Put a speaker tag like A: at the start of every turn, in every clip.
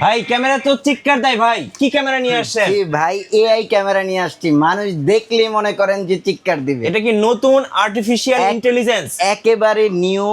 A: ভাই ক্যামেরা তো চিৎকার দেয় ভাই। কি ক্যামেরা নিয়ে আসছেন?
B: জি ভাই এআই ক্যামেরা নিয়ে আসছি। মানুষ দেখলেই মনে করেন যে চিৎকার দিবে।
A: এটা কি নতুন আর্টিফিশিয়াল ইন্টেলিজেন্স
B: একেবারে নিউ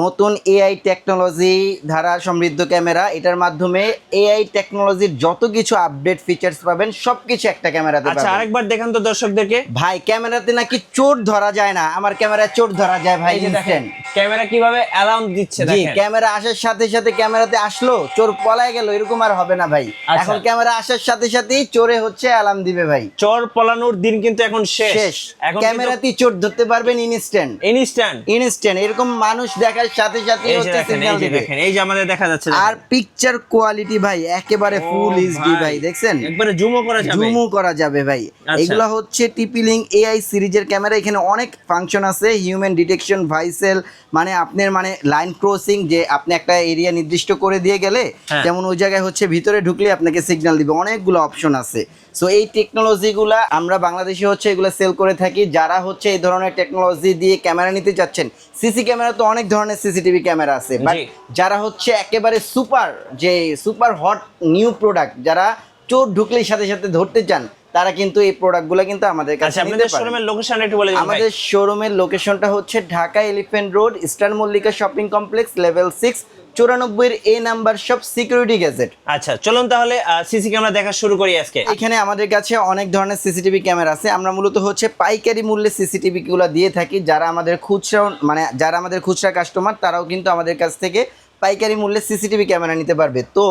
B: নতুন এআই টেকনোলজি ধারা সমৃদ্ধ ক্যামেরা। এটার মাধ্যমে এআই টেকনোলজির যত কিছু আপডেট ফিচার্স পাবেন সবকিছু একটা ক্যামেরাতে
A: আচ্ছা
B: পাবেন।
A: আরেকবার দেখান তো দর্শকদেরকে।
B: ভাই ক্যামেরাতে নাকি চোর ধরা যায় না। আমার ক্যামেরায় চোর ধরা যায় ভাই
A: এই যে দেখেন ক্যামেরা কীভাবে অ্যালার্ম দিচ্ছে
B: জি
A: দেখেন।
B: ক্যামেরা আসার সাথে সাথে ক্যামেরাতে আসলো চোর পলায় গেল এরকম আর হবে না ভাই।
A: আচ্ছা।
B: এখন ক্যামেরা আসার সাথে সাথেই চোরে হচ্ছে অ্যালার্ম দিবে ভাই।
A: চর পলানোর দিন কিন্তু এখন শেষ। এখন
B: ক্যামেরাতেই চোর ধরতে পারবেন ইনস্ট্যান্ট
A: ইনস্ট্যান্ট
B: ইনস্ট্যান্ট এরকম মানুষ দেখার সাথে সাথে হচ্ছে সিগন্যাল দিবে।
A: দেখেন এই যে আমাদের দেখা যাচ্ছে
B: আর পিকচার কোয়ালিটি ভাই একেবারে ফুল এইচডি ভাই দেখছেন?
A: একবারে জুমও করা যাবে।
B: জুমও করা যাবে ভাই।
A: আচ্ছা।
B: এগুলা হচ্ছে টিপিলিং এআই সিরিজের ক্যামেরা এখানে অনেক ফাংশন আছে হিউম্যান ডিটেকশন ভাইসেল মানে আপনার মানে লাইন ক্রসিং যে আপনি একটা এরিয়া নির্দিষ্ট করে দিয়ে গেলে
A: হ্যাঁ।
B: যেমন ওই জায়গায় হচ্ছে ভিতরে ঢুকলে আপনাকে সিগন্যাল দিবে। অনেকগুলো অপশন আছে। সো এই টেকনোলজিগুলা আমরা বাংলাদেশে হচ্ছে এগুলো সেল করে থাকি। যারা হচ্ছে এই ধরনের টেকনোলজি দিয়ে ক্যামেরা নিতে যাচ্ছেন সিসি ক্যামেরা তো অনেক ধরনের সিসিটিভি ক্যামেরা আছে। বাট যারা হচ্ছে একেবারে সুপার যে সুপার হট নিউ প্রোডাক্ট যারা চোর ঢুকলেই সাথে সাথে ধরতে চান তারা কিন্তু এই প্রোডাক্টগুলো কিন্তু আমাদের কাছে
A: আচ্ছা আপনাদের শোরুমের লোকেশন একটু বলে দিন
B: আমাদের শোরুমের লোকেশনটা হচ্ছে Dhaka elephant road eastern Mallika shopping complex level six চুরানব্বই এ নাম্বার সব সিকিউরিটি গ্যাজেট
A: আচ্ছা চলুন তাহলে সিসি ক্যামেরা দেখা শুরু করি আজকে।
B: এখানে আমাদের কাছে অনেক ধরনের সিসিটিভি ক্যামেরা আছে। আমরা মূলত হচ্ছে পাইকারি মূল্যে সিসিটিভি গুলো দিয়ে থাকি। যারা আমাদের খুচরা মানে যারা আমাদের খুচরা কাস্টমার তারাও কিন্তু আমাদের কাছ থেকে পাইকারি মূল্যে সিসিটিভি ক্যামেরা নিতে পারবে। তো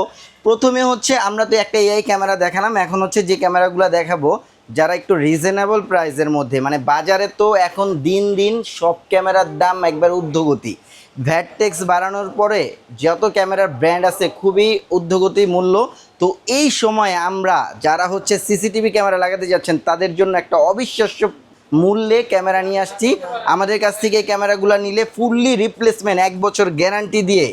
B: প্রথমে হচ্ছে আমরা তো একটা এআই ক্যামেরা দেখালাম। এখন হচ্ছে যে ক্যামেরাগুলো দেখাবো যারা একটু রিজনেবল প্রাইসের মধ্যে মানে বাজারে তো এখন দিন দিন সব ক্যামেরার দাম একবার ঊর্ধ্বগতি। ভ্যাট ট্যাক্স বাড়ানোর পরে যত ক্যামেরার ব্র্যান্ড আছে খুবই ঊর্ধ্বগতি মূল্য তো এই সময় আমরা যারা হচ্ছে সিসিটিভি ক্যামেরা লাগাতে যাচ্ছেন তাদের জন্য একটা অবিশ্বাস্য মূল্যে ক্যামেরা নিয়ে আসছি। আমাদের কাছ থেকে এই ক্যামেরাগুলো নিলে ফুললি রিপ্লেসমেন্ট এক বছর গ্যারান্টি দিয়ে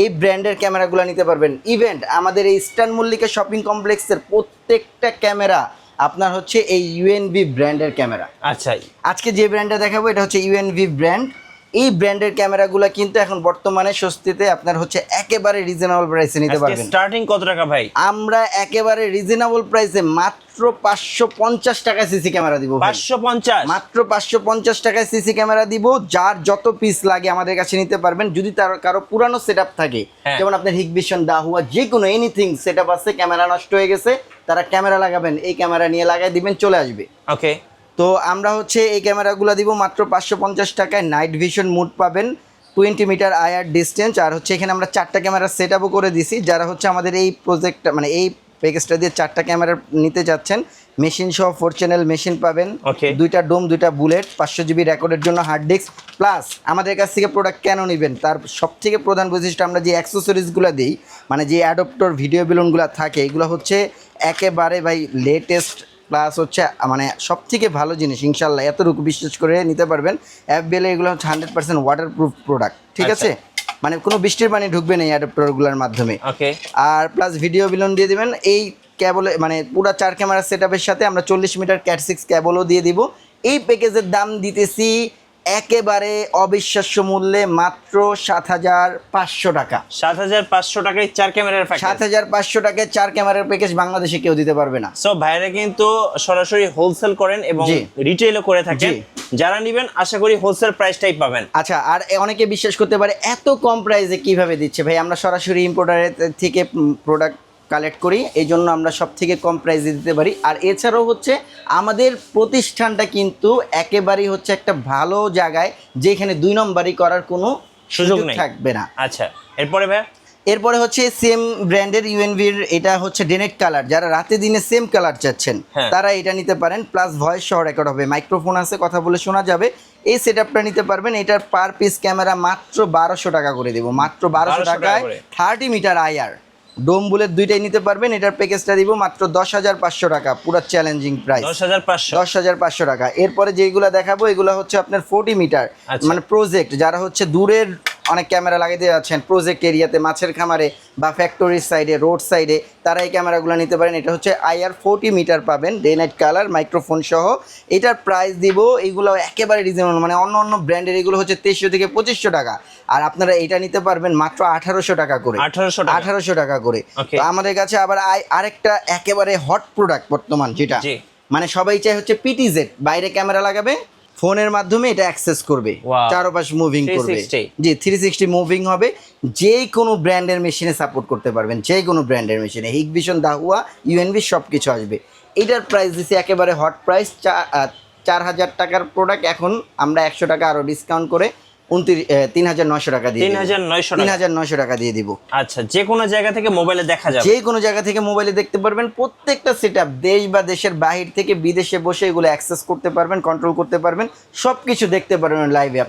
B: এই ব্র্যান্ডের ক্যামেরাগুলো নিতে পারবেন। ইভেন্ট আমাদের এই ইস্টার্ন মল্লিকা শপিং কমপ্লেক্সের প্রত্যেকটা ক্যামেরা আপনার হচ্ছে এই ইউএনভি ব্র্যান্ডের ক্যামেরা।
A: আচ্ছা।
B: আজকে যে ব্র্যান্ডটা দেখাবো এটা হচ্ছে ইউএনভি ব্র্যান্ড এই ব্র্যান্ডের ক্যামেরাগুলো কিন্তু এখন বর্তমানে স্বস্তিতে আপনার হচ্ছে একেবারে রিজনেবল প্রাইসে নিতে পারবেন।
A: স্টার্টিং কত টাকা ভাই?
B: আমরা একেবারে রিজনেবল প্রাইসে মাত্র পাঁচশো পঞ্চাশ সিসি ক্যামেরা দিব
A: পাঁচশো পঞ্চাশ?
B: মাত্র পাঁচশো পঞ্চাশ টাকায় সিসি ক্যামেরা দিব যার যত পিস লাগে আমাদের কাছে নিতে পারবেন যদি তার কারও পুরানো সেট থাকে।
A: হ্যাঁ।
B: যেমন আপনার হিগভিশন দাহুয়া যে কোনো এনিথিং সেট আছে ক্যামেরা নষ্ট হয়ে গেছে তারা ক্যামেরা লাগাবেন এই ক্যামেরা নিয়ে লাগাই দিবেন চলে আসবে।
A: ওকে
B: তো আমরা হচ্ছে এই ক্যামেরাগুলো দিব মাত্র পাঁচশো পঞ্চাশ টাকায়। নাইট ভিশন মুড পাবেন। টোয়েন্টি মিটার আয়ার ডিস্টেন্স আর হচ্ছে এখানে আমরা চারটা ক্যামেরা সেট আপও করে দিছি। যারা হচ্ছে আমাদের এই প্রজেক্টটা মানে এই প্যাকেজটা দিয়ে চারটা ক্যামেরা নিতে যাচ্ছেন মেশিন সহ ফোর চ্যানেল মেশিন পাবেন. দুইটা ডোম দুইটা বুলেট পাঁচশো জিবি রেকর্ডের জন্য হার্ড ডিস্ক প্লাস আমাদের কাছ থেকে প্রোডাক্ট কেন নেবেন? তার সব থেকে প্রধান বৈশিষ্ট্য আমরা যে অ্যাক্সেসরিজগুলো দিই মানে যে অ্যাডপ্টর ভিডিও বিলনগুলো থাকে এগুলো হচ্ছে একেবারে ভাই লেটেস্ট প্লাস হচ্ছে মানে সব থেকে ভালো জিনিস ইনশাল্লাহ এতটুকু বিশ্বাস করে নিতে পারবেন অ্যাপবেলে এগুলো হচ্ছে hundred percent water proof product ঠিক
A: আচ্ছা।
B: আছে? মানে কোনো বৃষ্টির পানি ঢুকবে না এই অ্যাডপ্টরগুলোর মাধ্যমে।
A: ওকে
B: আর প্লাস ভিডিও বিলন দিয়ে দেবেন এই ক্যাবলে মানে পুরো চার ক্যামেরা সেট সাথে আমরা চল্লিশ মিটার ক্যাট সিক্স ক্যাবলও দিয়ে দিব। এই প্যাকেজের দাম দিতেছি একেবারে অবিশ্বাস্য মূল্যে মাত্র সাত হাজার পাঁচশো টাকা।
A: সাত হাজার পাঁচশো টাকায় চার ক্যামেরার
B: সাত হাজার পাঁচশো টাকায় চার ক্যামেরার প্যাকেজ বাংলাদেশে কেউ দিতে পারবে না।
A: সো ভাইরা কিন্তু সরাসরি হোলসেল করেন এবং। রিটেলও করে থাকেন। যারা নেবেন আশা করি হোলসেল প্রাইসটাই পাবেন।
B: আচ্ছা আর অনেকে বিশ্বাস করতে পারে এত কম প্রাইসে কীভাবে দিচ্ছে? ভাই আমরা সরাসরি ইম্পোর্টারের থেকে প্রোডাক্ট কালেক্ট করি এই জন্য আমরা সব থেকে কম প্রাইসে দিতে পারি। আর এছাড়াও হচ্ছে আমাদের প্রতিষ্ঠানটা কিন্তু একেবারেই হচ্ছে একটা ভালো জায়গায় যেখানে দুই নম্বরই করার কোনো
A: সুযোগ
B: থাকবে না।
A: আচ্ছা এরপরে ভাই
B: এরপরে হচ্ছে সেম ব্র্যান্ডের ইউএনভির এটা হচ্ছে ডেনেট কালার যারা রাতে দিনে সেম কালার চাচ্ছেন
A: হ্যাঁ।
B: তারা এটা নিতে পারেন প্লাস ভয়েস সহ রেকর্ড হবে। মাইক্রোফোন আছে কথা বলে শোনা যাবে। এই সেট আপটা নিতে পারবেন এটার পার পিস ক্যামেরা মাত্র বারোশো টাকা করে দেবো। মাত্র বারোশো টাকায় thirty metre IR dome bullet দুইটাই নিতে পারবেন। এটার প্যাকেজটা দিব মাত্র দশ হাজার পাঁচশো টাকা পুরো চ্যালেঞ্জিং প্রাইস
A: দশ হাজার পাঁচশো।
B: দশ হাজার পাঁচশো টাকা। এরপরে যেগুলো দেখাবো এগুলো হচ্ছে আপনার ফোর্টি মিটার
A: আচ্ছা।
B: মানে প্রজেক্ট যারা হচ্ছে দূরের অনেক ক্যামেরা লাগাইতে যাচ্ছেন। প্রজেক্ট এরিয়াতে মাছের খামারে বা ফ্যাক্টরির সাইডে রোড সাইডে তারা এই ক্যামেরাগুলো নিতে পারেন। এটা হচ্ছে আইআর ফোর্টি মিটার পাবেন ডে নাইট কালার মাইক্রোফোন সহ। এটার প্রাইস দিব এইগুলো একেবারে রিজনেবল মানে অন্য অন্য ব্র্যান্ডের এগুলো হচ্ছে তেইশশো থেকে পঁচিশশো টাকা। আর আপনারা এটা নিতে পারবেন মাত্র আঠারোশো টাকা করে।
A: আঠারোশো টাকা।
B: আঠারোশো টাকা করে। তো আমাদের কাছে আবার আই- আরেকটা একেবারে হট প্রোডাক্ট বর্তমান যেটা। মানে সবাই চাই হচ্ছে পিটিজেড বাইরে ক্যামেরা লাগাবে ফোনের মাধ্যমে এটা অ্যাক্সেস করবে. চারপাশ মুভিং করবে।
A: 360
B: জি থ্রি সিক্সটি মুভিং হবে। যে কোনো ব্র্যান্ডের মেশিনে সাপোর্ট করতে পারবেন যে কোনো ব্র্যান্ডের মেশিনে হিগভিশন দাহুয়া ইউএনবি সব কিছু আসবে। এটার প্রাইস দিছে একেবারে হট প্রাইস চার হাজার টাকার প্রোডাক্ট এখন আমরা একশো টাকা আরও ডিসকাউন্ট করে তিন হাজার নয়শো টাকা দিয়ে
A: তিন হাজার নয়শো
B: তিন হাজার নয়শো টাকা দিয়ে দিব।
A: আচ্ছা যে কোনো জায়গা থেকে মোবাইলে দেখা যাবে।
B: যে কোনো জায়গা থেকে মোবাইলে দেখতে পারবেন প্রত্যেকটা সেট দেশ বা দেশের বাহির থেকে বিদেশে বসে এগুলো অ্যাক্সেস করতে পারবেন কন্ট্রোল করতে পারবেন সব কিছু দেখতে পারবেন লাইভে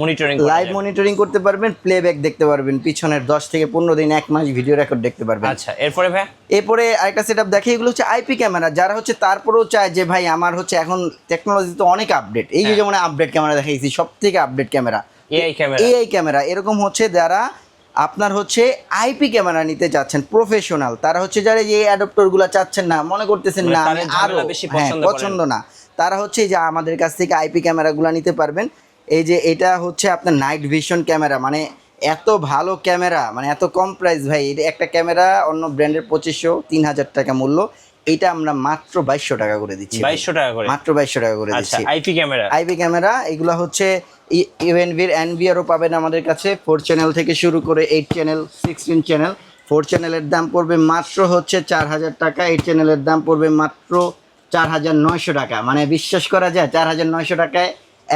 A: মনিটরিং
B: লাইভ মনিটরিং করতে পারবেন প্লেব্যাক দেখতে পারবেন পিছনের দশ থেকে পনেরো দিন এক মাস ভিডিও রেকর্ড দেখতে পারবেন।
A: আচ্ছা এরপরে ভাই?
B: এরপরে আরেকটা সেট আপ দেখে এগুলো হচ্ছে আইপি ক্যামেরা যারা হচ্ছে তারপরেও চায় যে ভাই আমার হচ্ছে এখন টেকনোলজি তো অনেক আপডেট এই যে যেমন আপডেট ক্যামেরা দেখাইছি সব থেকে update camera
A: AI camera
B: AI camera এরকম হচ্ছে যারা আপনার হচ্ছে আইপি ক্যামেরা নিতে চাচ্ছেন প্রফেশনাল তারা হচ্ছে যারা এই অ্যাডাপ্টরগুলো চাচ্ছেন না মনে করতেছেন
A: মানে
B: না আমি
A: আরও বেশি
B: হ্যাঁ,
A: পছন্দ
B: না। তারা হচ্ছে যে আমাদের কাছ থেকে আইপি ক্যামেরাগুলো নিতে পারবেন। এই যে এটা হচ্ছে আপনার নাইট ভিশন ক্যামেরা মানে এত ভালো ক্যামেরা মানে এত কম প্রাইস ভাই। এটা একটা ক্যামেরা অন্য ব্র্যান্ডের পঁচিশশো তিন হাজার টাকা মূল্য। এটা আমরা মাত্র বাইশশো টাকা করে দিচ্ছি
A: বাইশশো টাকা করে।
B: মাত্র বাইশশো টাকা করে
A: আচ্ছা
B: দিচ্ছি।
A: IP camera.
B: আইপি ক্যামেরা এগুলো হচ্ছে ইউএনভির এনভিআরও পাবেন আমাদের কাছে। ফোর চ্যানেল থেকে শুরু করে eight channel sixteen channel four চ্যানেলের দাম পড়বে মাত্র হচ্ছে চার হাজার টাকা। এইট চ্যানেলের দাম পড়বে মাত্র চার হাজার নয়শো টাকা। মানে বিশ্বাস করা যায় চার হাজার নয়শো টাকায়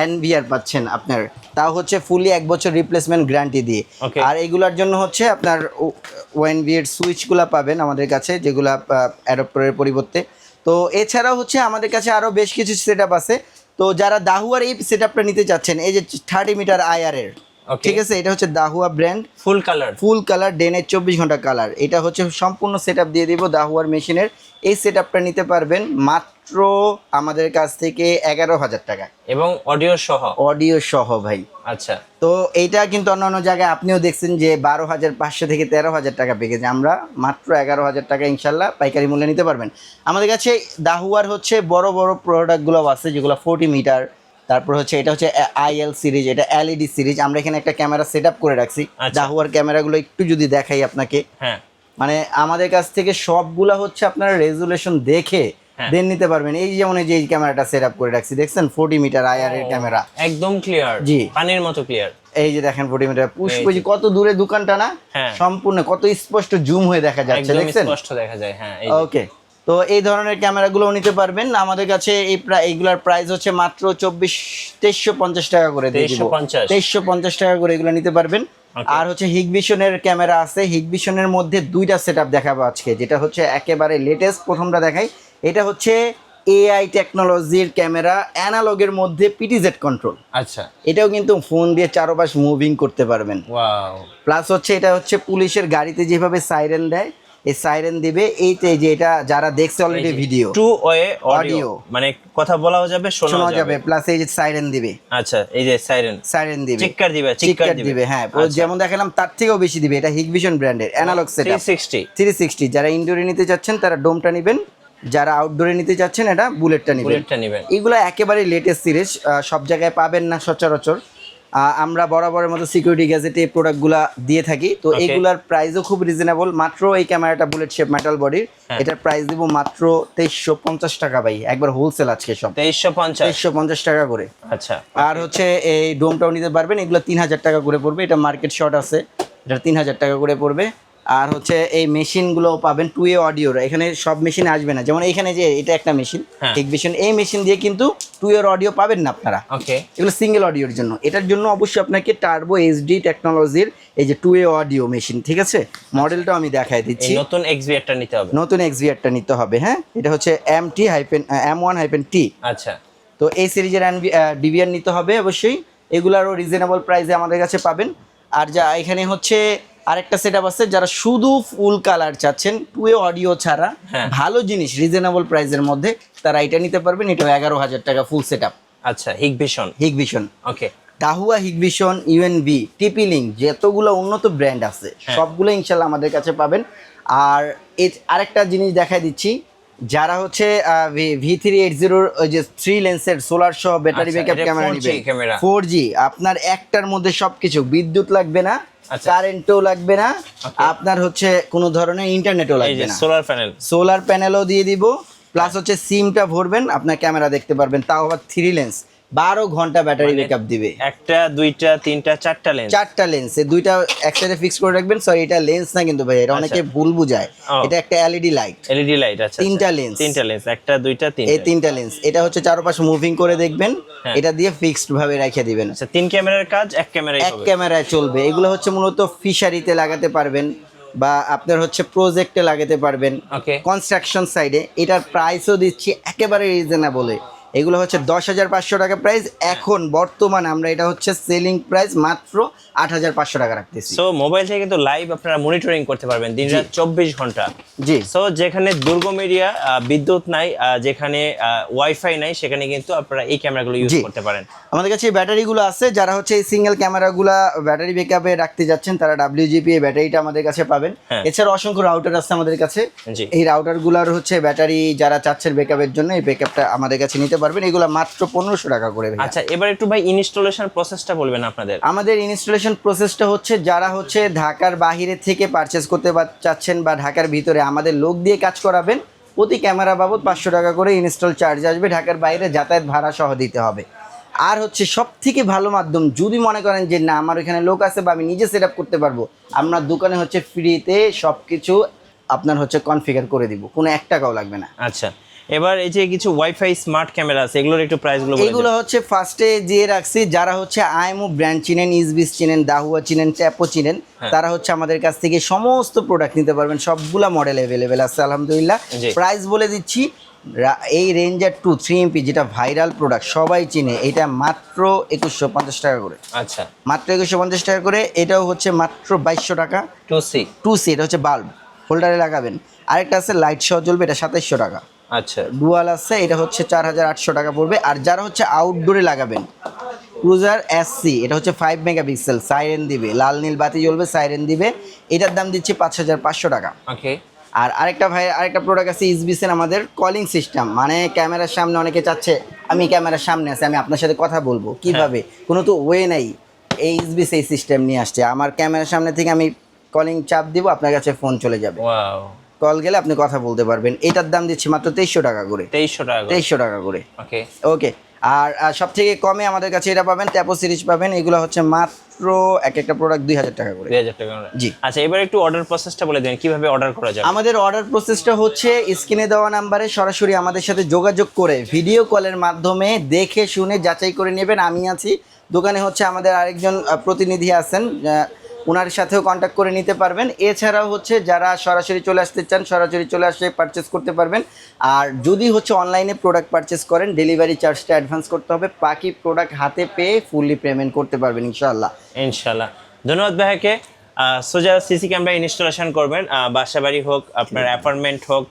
B: এনভিআর পাচ্ছেন আপনার। তাও হচ্ছে ফুলি এক বছর রিপ্লেসমেন্ট গ্যারান্টি দিয়ে। আর এগুলার জন্য হচ্ছে আপনার ওএনভিএর সুইচগুলো পাবেন আমাদের কাছে যেগুলা অ্যাডপ্টরের পরিবর্তে। তো এছাড়াও হচ্ছে আমাদের কাছে আরও বেশ কিছু সেট আছে। তো যারা দাহুয়ার এই সেট নিতে চাচ্ছেন এই যে থার্টি মিটার আইআর এর
A: Okay.
B: ঠিক আছে এটা হচ্ছে Dahua brand
A: full colour
B: full colour ডেনের চব্বিশ ঘণ্টা কালার এটা হচ্ছে সম্পূর্ণ সেট দিয়ে দিব দাহুয়ার মেশিনের এই সেট নিতে পারবেন মাত্র আমাদের কাছ থেকে এগারো হাজার টাকা।
A: এবং অডিও সহ?
B: অডিও সহ ভাই।
A: আচ্ছা।
B: তো এইটা কিন্তু অন্যান্য জায়গায় আপনিও দেখছেন যে বারো হাজার পাঁচশো থেকে তেরো হাজার টাকা প্যাকেজ আমরা মাত্র এগারো হাজার টাকা ইনশাল্লাহ পাইকারি মূল্যে নিতে পারবেন। আমাদের কাছে দাহুয়ার হচ্ছে বড় বড় প্রোডাক্টগুলো আছে যেগুলো ফোর্টি মিটার তারপর হচ্ছে এটা হচ্ছে আইএল সিরিজ এটা এলইডি সিরিজ। আমরা এখানে একটা ক্যামেরা সেট আপ করে রাখছি।
A: আচ্ছা।
B: দাহুয়ার ক্যামেরাগুলো একটু যদি দেখাই আপনাকে।
A: হ্যাঁ।
B: মানে আমাদের কাছ থেকে সবগুলা হচ্ছে আপনারা রেজুলেশন দেখে
A: হ্যাঁ।
B: দেন নিতে পারবেন। এই যেমন এই যে এই ক্যামেরাটা সেট আপ করে রাখছি দেখছেন? ফোর্টি মিটার আইআর এর ক্যামেরা।
A: একদম ক্লিয়ার
B: জি।
A: পানির মতো ক্লিয়ার
B: এই যে দেখেন ফোর্টি মিটার পুষ্প যে। কত দূরে দোকানটা না?
A: হ্যাঁ।
B: সম্পূর্ণ কত স্পষ্ট জুম হয়ে দেখা যাচ্ছে দেখছেন?
A: স্পষ্ট দেখা যায় হ্যাঁ এই
B: ওকে তো এই ধরনের ক্যামেরাগুলো নিতে পারবেন। আমাদের কাছে এই এইগুলার প্রাইস হচ্ছে মাত্র চব্বিশ তেইশশো পঞ্চাশ টাকা করে দিয়ে দিব।
A: 2350
B: তেইশশো পঞ্চাশ টাকা করে এগুলো নিতে পারবেন। আর হচ্ছে হিগভিশনের ক্যামেরা আছে। হিগভিশনের মধ্যে দুইটা সেট আপ দেখাবো আজকে যেটা হচ্ছে একেবারে লেটেস্ট প্রথমটা দেখাই। এটা হচ্ছে এআই টেকনোলজির ক্যামেরা অ্যানালগের মধ্যে পিটিজেড কন্ট্রোল
A: আচ্ছা।
B: এটাও কিন্তু ফোন দিয়ে চারপাশ মুভিং করতে পারবেন।
A: ওয়াও
B: প্লাস হচ্ছে এটা হচ্ছে পুলিশের গাড়িতে যেভাবে সাইরেন দেয় এই সাইরেন দিবে এইতে যে এটা যারা দেখছে already video
A: two way audio মানে কথা বলাও যাবে
B: শোনা
A: শোনাও
B: যাবে। প্লাস এই যে সাইরেন দিবে।
A: আচ্ছা এই যে সাইরেন
B: সাইরেন দিবে।
A: চিৎকার দিবে চিৎকার দিবে।
B: হ্যাঁ।
A: আচ্ছা।
B: যেমন দেখালাম তার থেকেও বেশি দিবে এটা হিগভিশন ব্র্যান্ডের অ্যানালগ সেটআপ
A: 360
B: থ্রি সিক্সটি যারা ইনডোরে নিতে চাচ্ছেন তারা ডোমটা নেবেন। যারা আউটডোরে নিতে চাচ্ছেন এটা বুলেটটা নেবেন।
A: বুলেটটা নেবেন।
B: এগুলো একেবারে লেটেস্ট সিরিজ সব জায়গায় পাবেন না সচরাচর। আমরা বরাবরের মতো সিকিউরিটি গ্যাজেটে এই প্রোডাক্টগুলো দিয়ে থাকি। তো. এইগুলার প্রাইসও খুব রিজনেবল মাত্র এই ক্যামেরাটা বুলেট শেপ মেটাল বডির। এটার প্রাইস দিব মাত্র তেইশশো পঞ্চাশ টাকা ভাই। একবার হোলসেল আজকে সব।
A: তেইশশো পঞ্চাশ।
B: তেইশশো পঞ্চাশ টাকা করে।
A: আচ্ছা।
B: আর হচ্ছে এই ডোমটাও নিতে পারবেন। এগুলো তিন হাজার টাকা করে পড়বে। এটা মার্কেট শর্ট আছে। এটা তিন হাজার টাকা করে পড়বে। আর হচ্ছে এই মেশিনগুলো পাবেন টু এ অডিওর এখানে সব মেশিন আসবে না। যেমন এখানে যে এটা একটা মেশিন
A: হ্যাঁ।
B: টেক মেশিন এই মেশিন দিয়ে কিন্তু টু এর অডিও পাবেন না আপনারা।
A: ওকে
B: এগুলো সিঙ্গেল অডিওর জন্য। এটার জন্য অবশ্যই আপনাকে টার্বো এইচডি টেকনোলজির এই যে টু এ অডিও মেশিন ঠিক আছে? মডেলটাও আমি দেখাই দিচ্ছি।
A: নতুন এক্সভিআরটা নিতে হবে।
B: নতুন এক্সভিআরটা নিতে হবে হ্যাঁ? এটা হচ্ছে M T hyphen M one hyphen T
A: আচ্ছা।
B: তো এই সিরিজের ডিভিআর নিতে হবে অবশ্যই। এগুলারও রিজনেবল প্রাইসে আমাদের কাছে পাবেন। আর যা এখানে হচ্ছে আরেকটা সেট আপ আছে যারা শুধু ফুল কালার চাচ্ছেন টু এ অডিও ছাড়া
A: হ্যাঁ।
B: ভালো জিনিস রিজনেবল প্রাইসের মধ্যে তারা এটা নিতে পারবেন এটা এগারো হাজার টাকা ফুল সেট আপ
A: আচ্ছা Hikvision
B: Hikvision
A: okay
B: Dahua Hikvision UNB TP link যতগুলো উন্নত ব্র্যান্ড আছে
A: হ্যাঁ।
B: সবগুলো ইনশাল্লাহ আমাদের কাছে পাবেন আর আরেকটা জিনিস দেখাই দিচ্ছি যারা হচ্ছে ভি থ্রি এইট জিরোর ওই যে থ্রি লেন্সের সোলার সহ ব্যাটারি ব্যাকআপ ক্যামেরা
A: 4G
B: নেবেন
A: ক্যামেরা।
B: ফোর জি আপনার একটার মধ্যে সবকিছু বিদ্যুৎ লাগবে না। কারেন্টও লাগবে না। আপনার হচ্ছে কোনো ধরনের ইন্টারনেটও লাগবে না।
A: সোলার প্যানেল
B: সোলার প্যানেলও দিয়ে দিব। প্লাস হচ্ছে সিমটা ভরবেন আপনার ক্যামেরা দেখতে পারবেন তাও আবার থ্রি লেন্স বারো ঘণ্টা ব্যাটারি
A: মানে
B: ব্যাকআপ দিবে।
A: একটা দুইটা তিনটা চারটা লেন্স
B: চারটা লেন্স এই দুইটা এক সাইডে ফিক্স করে রাখবেন। সরি এটা লেন্স না কিন্তু ভাই এটা অনেকে ভুল বুঝায়। এটা একটা এলইডি লাইট
A: এলইডি লাইট আচ্ছা
B: তিনটা
A: আচ্ছা।
B: lens।
A: তিনটা লেন্স একটা দুইটা তিনটা
B: এই
A: তিনটা
B: লেন্স এটা হচ্ছে চারপাশে মুভিং করে দেখবেন।
A: হ্যাঁ।
B: এটা দিয়ে ফিক্সড ভাবে রেখে দিবেন।
A: আচ্ছা তিন ক্যামেরার কাজ এক ক্যামেরাই
B: এক ক্যামেরায় চলবে। এগুলো হচ্ছে মূলত ফিশারিতে লাগাতে পারবেন বা আপনার হচ্ছে প্রজেক্টে লাগাতে পারবেন। কনস্ট্রাকশন সাইডে এটার প্রাইসও দিচ্ছি একেবারে রিজনেবলে এগুলো হচ্ছে দশ হাজার পাঁচশো টাকা প্রাইস এখন বর্তমানে আমরা এটা হচ্ছে সেলিং প্রাইস মাত্র আট হাজার পাঁচশো টাকা রাখতেছি।
A: সো মোবাইল থেকে কিন্তু লাইভ আপনারা মনিটরিং করতে পারবেন দিন রাত চব্বিশ ঘণ্টা।
B: জি।
A: সো যেখানে দুর্গম এরিয়া বিদ্যুৎ নাই যেখানে ওয়াইফাই নাই সেখানে কিন্তু আপনারা এই ক্যামেরাগুলো ইউজ করতে পারেন।
B: আমাদের কাছে এই ব্যাটারিগুলো আছে যারা হচ্ছে এই সিঙ্গেল ক্যামেরাগুলো ব্যাটারি ব্যাকআপে রাখতে যাচ্ছেন তারা ডাব্লিউজিপি এই ব্যাটারিটা আমাদের কাছে পাবেন।
A: হ্যাঁ।
B: এছাড়া অসংখ্য রাউটার আছে আমাদের কাছে। এই রাউটারগুলোর হচ্ছে ব্যাটারি যারা চাচ্ছেন ব্যাকআপের জন্য এই ব্যাকআপটা আমাদের কাছে নিতে পারবেন এগুলো মাত্র পনেরোশো টাকা করে।
A: আচ্ছা এবার একটু ভাই ইনস্টলেশন প্রসেসটা বলবেন আপনাদের।
B: আমাদের ইনস্টলেশন প্রসেসটা হচ্ছে যারা হচ্ছে ঢাকার বাহিরে থেকে পারচেস করতে চাচ্ছেন বা ঢাকার ভিতরে আমাদের লোক দিয়ে কাজ করাবেন প্রতি ক্যামেরা বাবদ পাঁচশো টাকা করে ইনস্টল চার্জ আসবে ঢাকার বাইরে যাতায়াত ভাড়া সহ দিতে হবে। আর হচ্ছে সব থেকে ভালো মাধ্যম যদি মনে করেন যে না আমার এখানে লোক আছে বা আমি নিজে সেট করতে পারব আমরা দোকানে হচ্ছে ফ্রিতে সব কিছু আপনার হচ্ছে কনফিগার করে দিব কোনো এক টাকাও লাগবে না।
A: আচ্ছা। এবার এই যে কিছু ওয়াইফাই স্মার্ট ক্যামেরা আছে এগুলোর একটু প্রাইসগুলো বলে
B: এইগুলো হচ্ছে ফার্স্টে দিয়ে রাখছি যারা হচ্ছে আইএমও ব্র্যান্ড চিনেন ইসবিস চিনেন দাহুয়া চিনেন চ্যাপো চিনেন
A: হ্যাঁ।
B: তারা হচ্ছে আমাদের কাছ থেকে সমস্ত প্রোডাক্ট নিতে পারবেন সবগুলা মডেল অ্যাভেলেবেল আছে আলহামদুলিল্লাহ। প্রাইস বলে দিচ্ছি এই রেঞ্জার টু থ্রি এমপি যেটা ভাইরাল প্রোডাক্ট সবাই চিনে এটা মাত্র একুশশো পঞ্চাশ টাকা করে।
A: আচ্ছা।
B: মাত্র একুশশো পঞ্চাশ টাকা করে এটাও হচ্ছে মাত্র বাইশশো টাকা।
A: টু সি
B: টু সি এটা হচ্ছে বাল্ব হোল্ডারে লাগাবেন। আরেকটা আছে লাইট সহ চলবে এটা সাতাইশশো টাকা।
A: আচ্ছা।
B: ডুয়াল আছে এটা হচ্ছে চার হাজার আটশো টাকা পড়বে। আর যারা হচ্ছে আউটডোরে লাগাবেন ক্রুজার এসসি এটা হচ্ছে ফাইভ মেগাপিক্সেল সাইরেন দিবে। লাল নীল বাতি জ্বলবে সাইরেন দিবে। এটার দাম দিচ্ছি পাঁচ হাজার পাঁচশো টাকা।
A: ওকে।
B: আর আরেকটা ভাই আরেকটা প্রোডাক্ট আছে ইসবিসের আমাদের কলিং সিস্টেম মানে ক্যামেরার সামনে অনেকে চাচ্ছে আমি ক্যামেরার সামনে আছি আমি আপনার সাথে কথা বলব। কীভাবে? কোনো তো ওয়ে নাই। এই ইসবিস এই সিস্টেম নিয়ে আসছে। আমার ক্যামেরার সামনে থেকে আমি কলিং চাপ দিব আপনার কাছে ফোন চলে যাবে। কল গেলে আপনি কথা বলতে পারবেন। এটার দাম দিচ্ছি মাত্র তেইশশো টাকা করে।
A: তেইশশো টাকা
B: তেইশশো টাকা করে।
A: ওকে।
B: ওকে। আর সব থেকে কমে আমাদের কাছে এটা পাবেন ট্যাপো সিরিজ পাবেন এগুলো হচ্ছে মাত্র এক একটা প্রোডাক্ট দুই হাজার টাকা করে।
A: দুই হাজার টাকা
B: জি।
A: আচ্ছা এবার একটু অর্ডার প্রসেসটা বলে দেন কীভাবে অর্ডার করা যাবে?
B: আমাদের অর্ডার প্রসেসটা হচ্ছে স্ক্রিনে দেওয়া নাম্বারে সরাসরি আমাদের সাথে যোগাযোগ করে ভিডিও কলের মাধ্যমে দেখে শুনে যাচাই করে নেবেন। আমি আছি। দোকানে হচ্ছে আমাদের আরেকজন প্রতিনিধি আছেন ওনার সাথেও কন্ট্যাক্ট করে নিতে পারবেন। এছাড়াও হচ্ছে যারা সরাসরি চলে আসতে চান সরাসরি চলে আসে পারচেস করতে পারবেন। আর যদি হচ্ছে অনলাইনে প্রোডাক্ট পারচেস করেন ডেলিভারি চার্জটা অ্যাডভান্স করতে হবে। বাকি প্রোডাক্ট হাতে পেয়ে ফুললি পেমেন্ট করতে পারবেন ইনশাআল্লাহ।
A: ইনশাল্লাহ ধন্যবাদ ভাইকে সোজা সিসি ক্যামেরা ইনস্টলেশন করবেন। আহ, বাসাবাড়ি হোক আপনার অ্যাপার্টমেন্ট হোক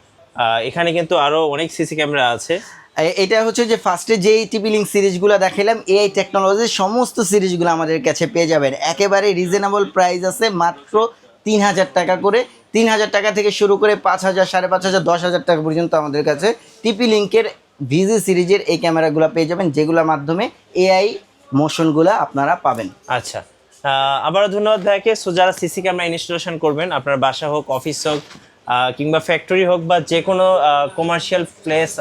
A: এখানে কিন্তু আরও অনেক সিসি ক্যামেরা আছে।
B: এটা হচ্ছে যে ফার্স্টে যেই টিপি লিঙ্ক সিরিজগুলো দেখালাম এআই টেকনোলজির সমস্ত সিরিজগুলো আমাদের কাছে পেয়ে যাবেন। একেবারে রিজনেবল প্রাইস আছে মাত্র তিন হাজার টাকা করে। তিন হাজার টাকা থেকে শুরু করে পাঁচ হাজার সাড়ে পাঁচ হাজার দশ হাজার টাকা পর্যন্ত আমাদের কাছে টিপি লিঙ্কের ভিজি সিরিজের এই ক্যামেরাগুলো পেয়ে যাবেন, যেগুলোর মাধ্যমে এআই মোশনগুলো আপনারা পাবেন।
A: আচ্ছা। আবারও ধন্যবাদ ভাইকে। সো যারা সিসি ক্যামেরা ইনস্টলেশন করবেন, আপনার বাসা হোক অফিস হোক কিংবা ফ্যাক্টরি হোক বা যে কোনো কমার্শিয়াল প্লেস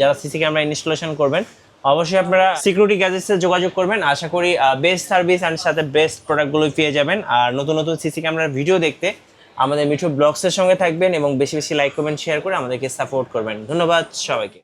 A: যারা সিসি ক্যামেরা ইনস্টলেশন করবেন, অবশ্যই আপনারা সিকিউরিটি গ্যাজেটসে যোগাযোগ করবেন। আশা করি বেস্ট সার্ভিস অ্যান্ড সাথে বেস্ট প্রোডাক্টগুলোই পেয়ে যাবেন। আর নতুন নতুন সিসি ক্যামেরার ভিডিও দেখতে আমাদের মিঠু ব্লগসের সঙ্গে থাকবেন এবং বেশি বেশি লাইক করবেন শেয়ার করে আমাদেরকে সাপোর্ট করবেন। ধন্যবাদ সবাইকে।